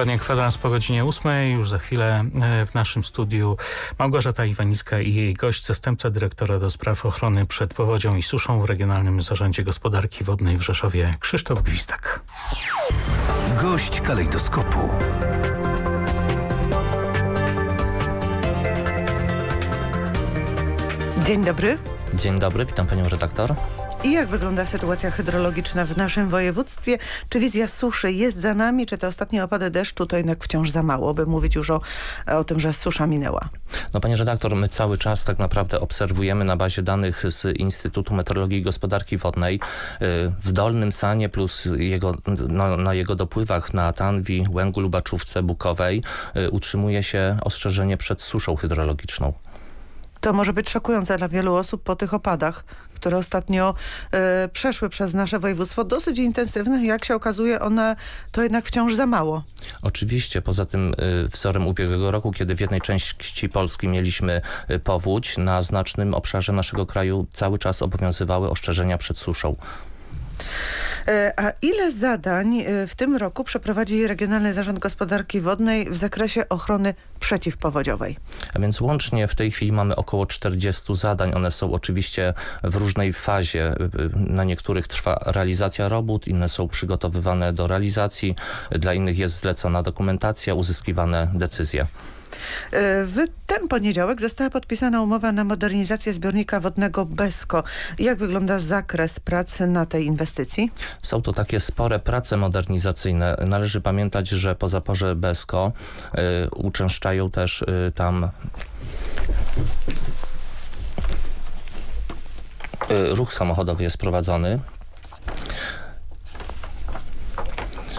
Dokładnie kwadrans po godzinie 8. Już za chwilę e, w naszym studiu Małgorzata Iwanicka i jej gość, zastępca dyrektora do spraw ochrony przed powodzią i suszą w Regionalnym Zarządzie Gospodarki Wodnej w Rzeszowie Krzysztof Gwizdak. Gość kalejdoskopu. Dzień dobry. Dzień dobry, witam panią redaktor. I jak wygląda sytuacja hydrologiczna w naszym województwie? Czy wizja suszy jest za nami, czy te ostatnie opady deszczu to jednak wciąż za mało, by mówić już o, o tym, że susza minęła? No panie redaktor, my cały czas tak naprawdę obserwujemy na bazie danych z Instytutu Meteorologii i Gospodarki Wodnej y, w Dolnym Sanie plus jego, no, na jego dopływach na Tanwi, Łęgu, Lubaczówce, Bukowej y, utrzymuje się ostrzeżenie przed suszą hydrologiczną. To może być szokujące dla wielu osób po tych opadach, które ostatnio e, przeszły przez nasze województwo, dosyć intensywnych. Jak się okazuje, one to jednak wciąż za mało. Oczywiście, poza tym y, wzorem ubiegłego roku, kiedy w jednej części Polski mieliśmy y, powódź, na znacznym obszarze naszego kraju cały czas obowiązywały ostrzeżenia przed suszą. E, A ile zadań e, w tym roku przeprowadzi Regionalny Zarząd Gospodarki Wodnej w zakresie ochrony przeciwpowodziowej? A więc łącznie w tej chwili mamy około 40 zadań. One są oczywiście w różnej fazie. Na niektórych trwa realizacja robót, inne są przygotowywane do realizacji, dla innych jest zlecona dokumentacja, uzyskiwane decyzje. E, W ten poniedziałek została podpisana umowa na modernizację zbiornika wodnego Besko. Jak wygląda zakres pracy na tej inwestycji? Są to takie spore prace modernizacyjne. Należy pamiętać, że po zaporze Besko y, uczęszczają też y, tam ruch samochodowy jest prowadzony.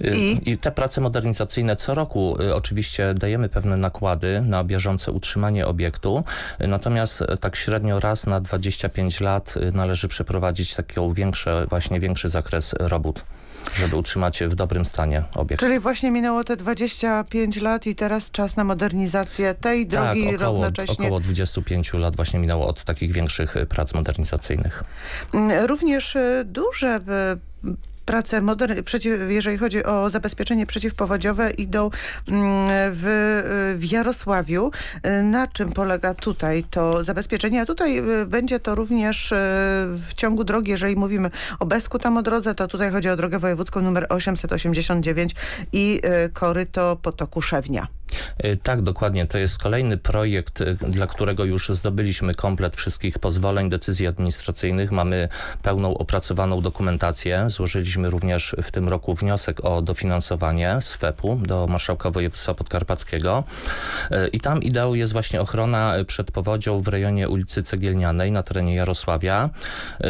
I? I te prace modernizacyjne co roku y, oczywiście dajemy pewne nakłady na bieżące utrzymanie obiektu, natomiast y, tak średnio raz na 25 lat y, należy przeprowadzić taki większe, właśnie większy zakres robót, żeby utrzymać w dobrym stanie obiekt. Czyli właśnie minęło te 25 lat i teraz czas na modernizację tej drogi tak, około, równocześnie. około 25 lat właśnie minęło od takich większych prac modernizacyjnych. Mm, Również duże prace, moder- przeciw, jeżeli chodzi o zabezpieczenie przeciwpowodziowe idą mm, w, w Jarosławiu. E, Na czym polega tutaj to zabezpieczenie? A tutaj e, będzie to również w ciągu drogi, jeżeli mówimy o Besku tam o drodze, to tutaj chodzi o drogę wojewódzką numer 889 i koryto potoku Szewnia. Y, Tak, dokładnie. To jest kolejny projekt, y, dla którego już zdobyliśmy komplet wszystkich pozwoleń, decyzji administracyjnych. Mamy pełną opracowaną dokumentację. Złożyliśmy również w tym roku wniosek o dofinansowanie SWEP-u do Marszałka Województwa Podkarpackiego. Y, I tam ideą jest właśnie ochrona przed powodzią w rejonie ulicy Cegielnianej na terenie Jarosławia.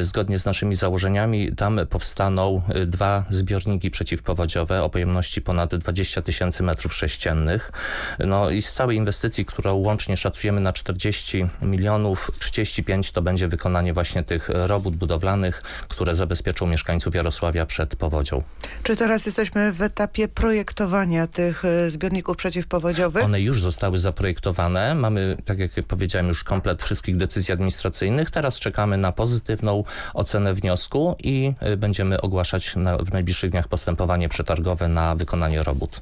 Zgodnie z naszymi założeniami tam powstaną dwa zbiorniki przeciwpowodziowe o pojemności ponad 20 tysięcy metrów sześciennych. No i z całej inwestycji, którą łącznie szacujemy na 40 milionów, 35 to będzie wykonanie właśnie tych robót budowlanych, które zabezpieczą mieszkańców Jarosławia przed powodzią. Czy teraz jesteśmy w etapie projektowania tych e, zbiorników przeciwpowodziowych? One już zostały zaprojektowane. Mamy, tak jak powiedziałem, już komplet wszystkich decyzji administracyjnych. Teraz czekamy na pozytywną ocenę wniosku i y, będziemy ogłaszać na, w najbliższych dniach postępowanie przetargowe na wykonanie robót.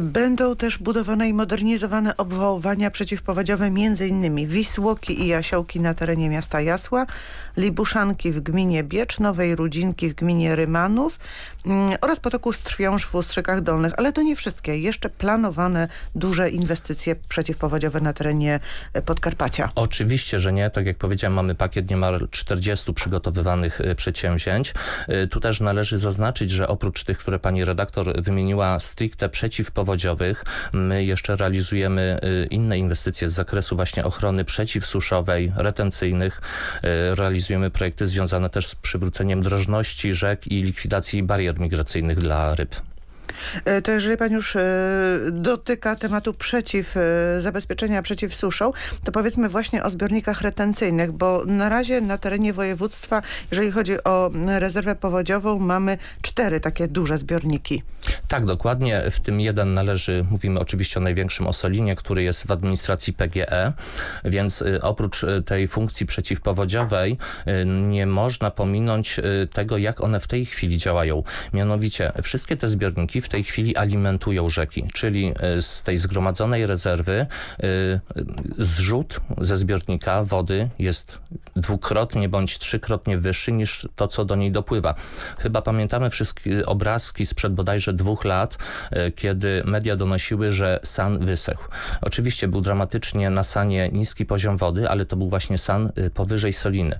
Będą też budowane i modernizowane obwołowania przeciwpowodziowe innymi Wisłoki i Jasiołki na terenie miasta Jasła, Libuszanki w gminie Biecz, Nowej Rudzinki w gminie Rymanów mm, oraz potoku Strwiąż w Ustrzykach Dolnych. Ale to nie wszystkie. Jeszcze planowane duże inwestycje przeciwpowodziowe na terenie e, Podkarpacia. Oczywiście, że nie. Tak jak powiedziałem, mamy pakiet niemal 40 przygotowywanych y, przedsięwzięć. Y, Tu też należy zaznaczyć, że oprócz tych, które pani redaktor wymieniła stricte przeciwpowodziowych, my jeszcze realizujemy y, inne inwestycje z zakresu właśnie ochrony przeciwsuszowej, retencyjnych. Y, Realizujemy projekty związane też z przywróceniem drożności rzek i likwidacji barier migracyjnych dla ryb. E, To jeżeli pan już e, dotyka tematu przeciw, e, zabezpieczenia przeciw suszą, to powiedzmy właśnie o zbiornikach retencyjnych, bo na razie na terenie województwa, jeżeli chodzi o rezerwę powodziową, mamy cztery takie duże zbiorniki. Tak, dokładnie. W tym jeden należy, mówimy oczywiście o największym Osolinie, który jest w administracji PGE, więc y, oprócz y, tej funkcji przeciwpowodziowej y, nie można pominąć tego, jak one w tej chwili działają. Mianowicie wszystkie te zbiorniki w tej chwili alimentują rzeki, czyli z tej zgromadzonej rezerwy zrzut ze zbiornika wody jest dwukrotnie bądź trzykrotnie wyższy niż to, co do niej dopływa. Chyba pamiętamy wszystkie obrazki sprzed bodajże dwóch lat, y, kiedy media donosiły, że san wysechł. Oczywiście był dramatycznie na sanie niski poziom wody, ale to był właśnie san y, powyżej Soliny.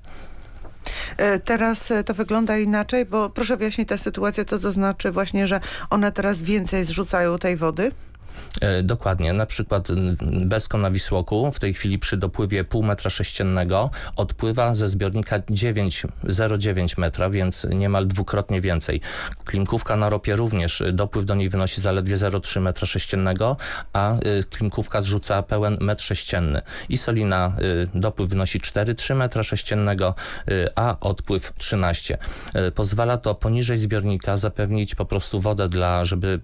E, Teraz e, to wygląda inaczej, bo proszę wyjaśnić tę sytuację, co to znaczy właśnie, że one teraz więcej zrzucają tej wody? E, Dokładnie. Na przykład Besko na Wisłoku w tej chwili przy dopływie pół metra sześciennego odpływa ze zbiornika 9, 0,9 metra, więc niemal dwukrotnie więcej. Klimkówka na ropie również y, dopływ do niej wynosi zaledwie 0,3 metra sześciennego, a y, klimkówka zrzuca pełen metr sześcienny. I Solina dopływ wynosi 4,3 metra sześciennego, a odpływ 13. Y, Pozwala to poniżej zbiornika zapewnić po prostu wodę dla, żeby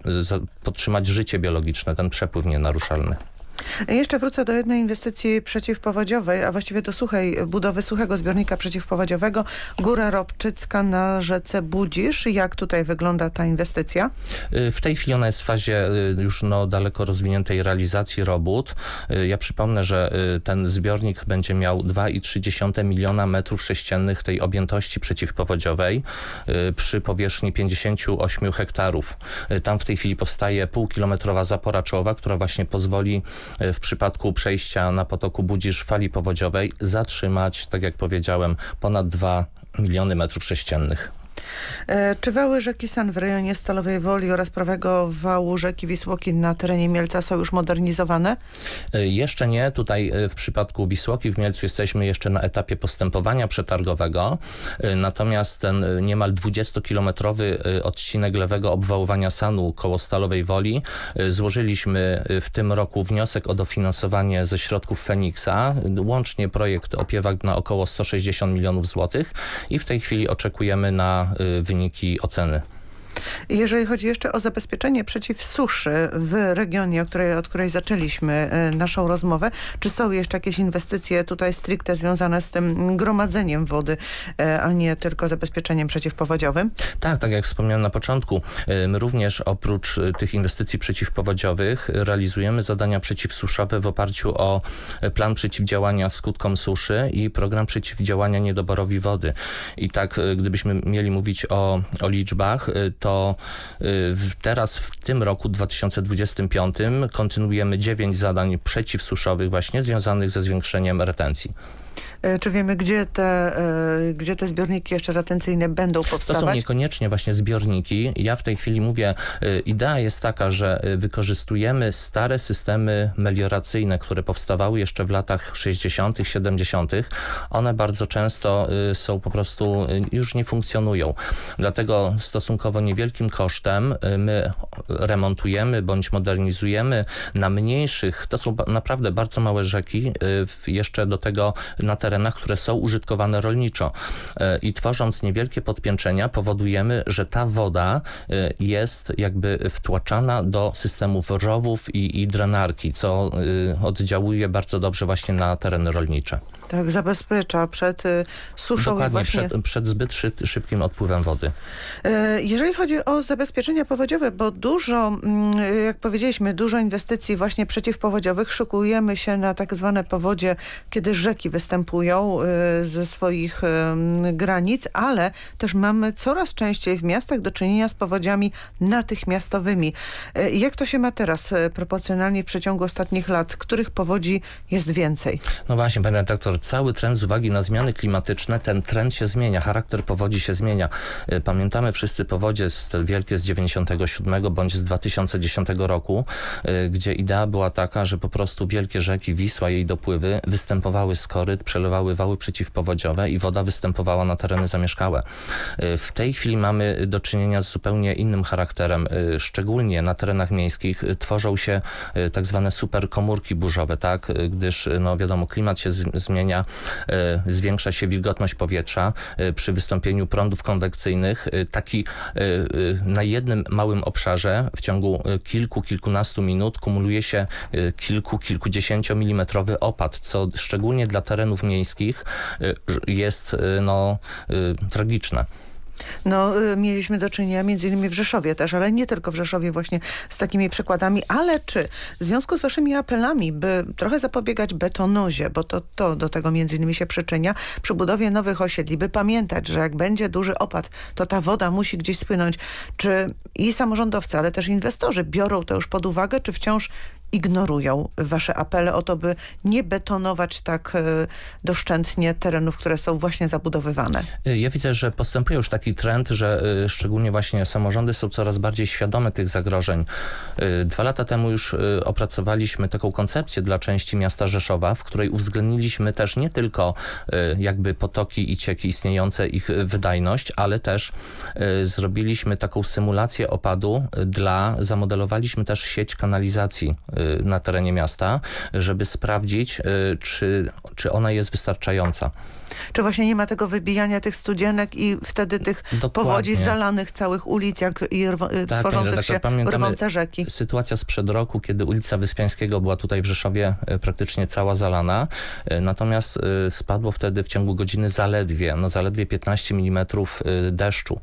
podtrzymać życie biologiczne, ten przepływ nienaruszalny. E, Jeszcze wrócę do jednej inwestycji przeciwpowodziowej, a właściwie do suchej, budowy suchego zbiornika przeciwpowodziowego. Góra Robczycka na rzece Budzisz. Jak tutaj wygląda ta inwestycja? Y, W tej chwili ona jest w fazie już no, daleko rozwiniętej realizacji robót. Ja przypomnę, że ten zbiornik będzie miał 2,3 miliona metrów sześciennych tej objętości przeciwpowodziowej przy powierzchni 58 hektarów. Tam w tej chwili powstaje półkilometrowa zapora czołowa, która właśnie pozwoli w przypadku przejścia na potoku Budzisz fali powodziowej zatrzymać, tak jak powiedziałem, ponad 2 miliony metrów sześciennych. E, Czy wały rzeki San w rejonie Stalowej Woli oraz prawego wału rzeki Wisłoki na terenie Mielca są już modernizowane? Y, Jeszcze nie. Tutaj y, w przypadku Wisłoki w Mielcu jesteśmy jeszcze na etapie postępowania przetargowego. Natomiast ten niemal 20-kilometrowy y, odcinek lewego obwałowania Sanu koło Stalowej Woli złożyliśmy w tym roku wniosek o dofinansowanie ze środków Feniksa. Łącznie projekt opiewa na około 160 milionów złotych i w tej chwili oczekujemy na wyniki oceny. Jeżeli chodzi jeszcze o zabezpieczenie przeciw suszy w regionie, której, od której zaczęliśmy e, naszą rozmowę, czy są jeszcze jakieś inwestycje tutaj stricte związane z tym gromadzeniem wody, e, a nie tylko zabezpieczeniem przeciwpowodziowym? Tak, tak jak wspomniałem na początku, my również oprócz y, tych inwestycji przeciwpowodziowych realizujemy zadania przeciwsuszowe w oparciu o plan przeciwdziałania skutkom suszy i program przeciwdziałania niedoborowi wody. I tak, gdybyśmy mieli mówić o, o liczbach, to y, teraz w tym roku 2025 kontynuujemy dziewięć zadań przeciwsuszowych właśnie związanych ze zwiększeniem retencji. E, Czy wiemy, gdzie te, e, gdzie te zbiorniki jeszcze retencyjne będą To są powstawać? niekoniecznie właśnie zbiorniki. Ja w tej chwili mówię, y, idea jest taka, że y, wykorzystujemy stare systemy melioracyjne, które powstawały jeszcze w latach 60., 70. One bardzo często są po prostu, już nie funkcjonują. Dlatego stosunkowo niewielkim kosztem y, my remontujemy bądź modernizujemy na mniejszych, to są naprawdę bardzo małe rzeki, y, jeszcze do tego na terenach, które są użytkowane rolniczo. E, I tworząc niewielkie podpięczenia powodujemy, że ta woda jest jakby wtłaczana do systemów rowów i, i drenarki, co oddziałuje bardzo dobrze właśnie na tereny rolnicze. Tak, zabezpiecza przed suszą Dokładnie właśnie... przed, przed zbyt szy, szybkim odpływem wody. Jeżeli chodzi o zabezpieczenia powodziowe, bo dużo, mm, jak powiedzieliśmy, dużo inwestycji właśnie przeciwpowodziowych, szykujemy się na tak zwane powodzie, kiedy rzeki występują e, ze swoich em, granic, ale też mamy coraz częściej w miastach do czynienia z powodziami natychmiastowymi. E, Jak to się ma teraz proporcjonalnie w przeciągu ostatnich lat? Których powodzi jest więcej? No właśnie, panie redaktor, cały trend z uwagi na zmiany klimatyczne, ten trend się zmienia, charakter powodzi się zmienia. Y, Pamiętamy wszyscy powodzie te wielkie z 97 bądź z 2010 roku, y, gdzie idea była taka, że po prostu wielkie rzeki, Wisła, jej dopływy występowały z koryt, przelewały wały przeciwpowodziowe i woda występowała na tereny zamieszkałe. Y, W tej chwili mamy do czynienia z zupełnie innym charakterem. Y, Szczególnie na terenach miejskich tworzą się tak zwane superkomórki burzowe, tak? Gdyż, no wiadomo, klimat się zmienia, zwiększa się wilgotność powietrza przy wystąpieniu prądów konwekcyjnych. Taki na jednym małym obszarze w ciągu y, kilku, kilkunastu minut kumuluje się y, kilku, kilkudziesięciomilimetrowy opad, co szczególnie dla terenów miejskich y, jest y, no, y, tragiczne. No, y, mieliśmy do czynienia między innymi w Rzeszowie też, ale nie tylko w Rzeszowie właśnie z takimi przykładami, ale czy w związku z waszymi apelami, by trochę zapobiegać betonozie, bo to, to do tego między innymi się przyczynia, przy budowie nowych osiedli, by pamiętać, że jak będzie duży opad, to ta woda musi gdzieś spłynąć. Czy i samorządowcy, ale też inwestorzy biorą to już pod uwagę, czy wciąż ignorują wasze apele o to, by nie betonować tak e, doszczętnie terenów, które są właśnie zabudowywane? Y, Ja widzę, że postępuje już taki trend, że y, szczególnie właśnie samorządy są coraz bardziej świadome tych zagrożeń. Dwa lata temu już opracowaliśmy taką koncepcję dla części miasta Rzeszowa, w której uwzględniliśmy też nie tylko jakby potoki i cieki istniejące, ich wydajność, ale też zrobiliśmy taką symulację opadu dla, zamodelowaliśmy też sieć kanalizacji na terenie miasta, żeby sprawdzić, y, czy, czy ona jest wystarczająca. Czy właśnie nie ma tego wybijania tych studzienek i wtedy tych Dokładnie. powodzi zalanych całych ulic, jak i pani tworzących się rwące rzeki? Sytuacja sprzed roku, kiedy ulica Wyspiańskiego była tutaj w Rzeszowie e, praktycznie cała zalana, e, natomiast e, spadło wtedy w ciągu godziny zaledwie, no zaledwie 15 mm deszczu.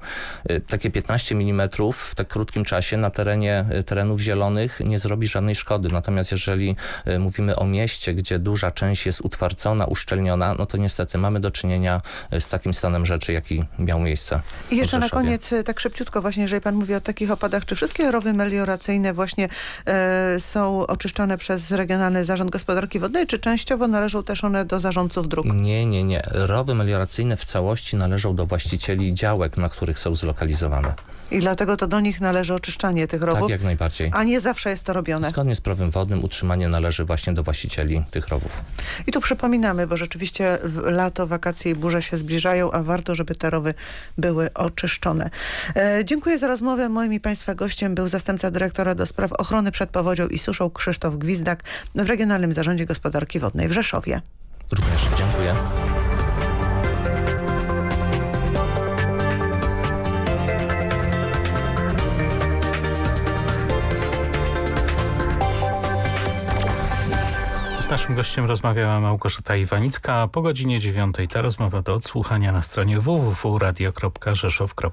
Takie 15 mm w tak krótkim czasie na terenie terenów zielonych nie zrobi żadnej szkody. Natomiast jeżeli mówimy o mieście, gdzie duża część jest utwardzona, uszczelniona, no to niestety mamy do czynienia e, z takim stanem rzeczy, jaki miał miejsce I jeszcze na koniec, y, tak szybciutko właśnie, jeżeli pan mówi o takich opadach, czy wszystkie rowy melioracyjne właśnie e, są oczyszczane przez Regionalny Zarząd Gospodarki Wodnej, czy częściowo należą też one do zarządców dróg? Nie, nie, nie. Rowy melioracyjne w całości należą do właścicieli działek, na których są zlokalizowane. I dlatego to do nich należy oczyszczanie tych rowów, Tak, jak najbardziej. a nie zawsze jest to robione. Zgodnie z prawem wodnym utrzymanie należy właśnie do właścicieli tych rowów. I tu przypominamy, bo rzeczywiście w lato, wakacje i burze się zbliżają, a warto, żeby te rowy były oczyszczone. E, dziękuję za rozmowę. Moim i Państwa gościem był zastępca dyrektora do spraw ochrony przed powodzią i suszą Krzysztof Gwizdak w Regionalnym Zarządzie Gospodarki Wodnej w Rzeszowie. Również dziękuję. Z naszym gościem rozmawiała Małgorzata Iwanicka, po godzinie dziewiątej ta rozmowa do odsłuchania na stronie www.radio.rzeszow.pl.